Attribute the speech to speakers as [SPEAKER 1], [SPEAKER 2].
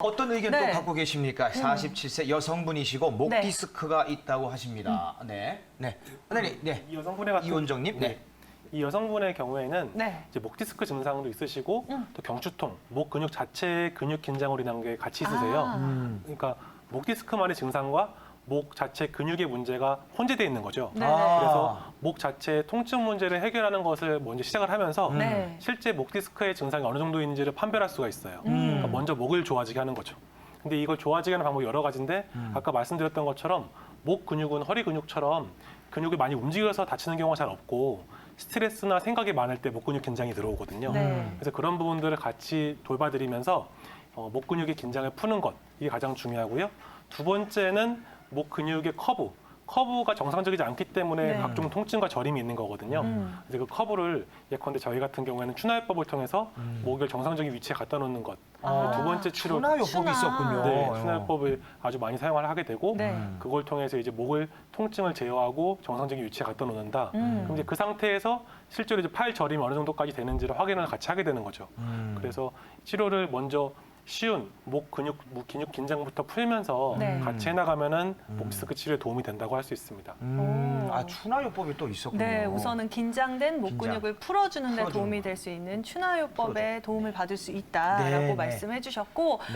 [SPEAKER 1] 어떤 의견
[SPEAKER 2] 네.
[SPEAKER 1] 또 갖고 계십니까? 47세 여성분이시고 목
[SPEAKER 2] 네.
[SPEAKER 1] 디스크가 있다고 하십니다. 네. 네. 선생님, 네.
[SPEAKER 3] 이 여성분의 같은
[SPEAKER 1] 이원정님, 네.
[SPEAKER 3] 이 여성분의 경우에는
[SPEAKER 2] 네.
[SPEAKER 3] 이제 목 디스크 증상도 있으시고
[SPEAKER 2] 음.
[SPEAKER 3] 또 경추통, 목 근육 자체의 근육 긴장으로 인한 게 같이 있으세요.
[SPEAKER 2] 아.
[SPEAKER 1] 음.
[SPEAKER 3] 그러니까 목 디스크만의 증상과 목 자체 근육의 문제가 혼재되어 있는 거죠.
[SPEAKER 2] 네.
[SPEAKER 1] 아.
[SPEAKER 3] 그래서 목 자체 통증 문제를 해결하는 것을 먼저 시작을 하면서
[SPEAKER 2] 네.
[SPEAKER 3] 실제 목 디스크의 증상이 어느 정도인지를 판별할 수가 있어요.
[SPEAKER 2] 음.
[SPEAKER 3] 그러니까 먼저 목을 좋아지게 하는 거죠. 근데 이걸 좋아지게 하는 방법이 여러 가지인데
[SPEAKER 1] 음.
[SPEAKER 3] 아까 말씀드렸던 것처럼 목 근육은 허리 근육처럼 근육이 많이 움직여서 다치는 경우가 잘 없고 스트레스나 생각이 많을 때 목 근육 긴장이 들어오거든요.
[SPEAKER 2] 네.
[SPEAKER 3] 그래서 그런 부분들을 같이 돌봐드리면서 어, 목 근육의 긴장을 푸는 것 이게 가장 중요하고요. 두 번째는 목 근육의 커브. 커브가 정상적이지 않기 때문에
[SPEAKER 2] 네.
[SPEAKER 3] 각종 통증과 저림이 있는 거거든요.
[SPEAKER 2] 음.
[SPEAKER 3] 그래서 그 커브를 예컨대 저희 같은 경우에는 추나요법을 통해서
[SPEAKER 1] 음.
[SPEAKER 3] 목을 정상적인 위치에 갖다 놓는 것.
[SPEAKER 2] 아,
[SPEAKER 3] 두 번째 치료.
[SPEAKER 1] 추나 요법이
[SPEAKER 2] 추나.
[SPEAKER 1] 있었군요.
[SPEAKER 3] 네, 추나요법을 아주 많이 사용을 하게 되고
[SPEAKER 2] 네.
[SPEAKER 1] 음.
[SPEAKER 3] 그걸 통해서 이제 목을 통증을 제어하고 정상적인 위치에 갖다 놓는다.
[SPEAKER 2] 음.
[SPEAKER 3] 그럼 이제 그 상태에서 실제로 이제 팔 저림이 어느 정도까지 되는지를 확인을 같이 하게 되는 거죠.
[SPEAKER 1] 음.
[SPEAKER 3] 그래서 치료를 먼저 쉬운 목 근육, 목 근육 긴장부터 풀면서
[SPEAKER 2] 네.
[SPEAKER 3] 같이 해나가면은
[SPEAKER 1] 음.
[SPEAKER 3] 목 디스크 치료에 도움이 된다고 할 수 있습니다.
[SPEAKER 1] 음,
[SPEAKER 2] 오.
[SPEAKER 1] 아 추나요법이 또 있었군요.
[SPEAKER 2] 네, 우선은 긴장된 목
[SPEAKER 1] 긴장.
[SPEAKER 2] 근육을 풀어주는 데
[SPEAKER 1] 풀어주는
[SPEAKER 2] 도움이
[SPEAKER 1] 거.
[SPEAKER 2] 될 수 있는 추나요법에 도움을 받을 수 있다라고
[SPEAKER 1] 네, 네.
[SPEAKER 2] 말씀해 주셨고
[SPEAKER 1] 네.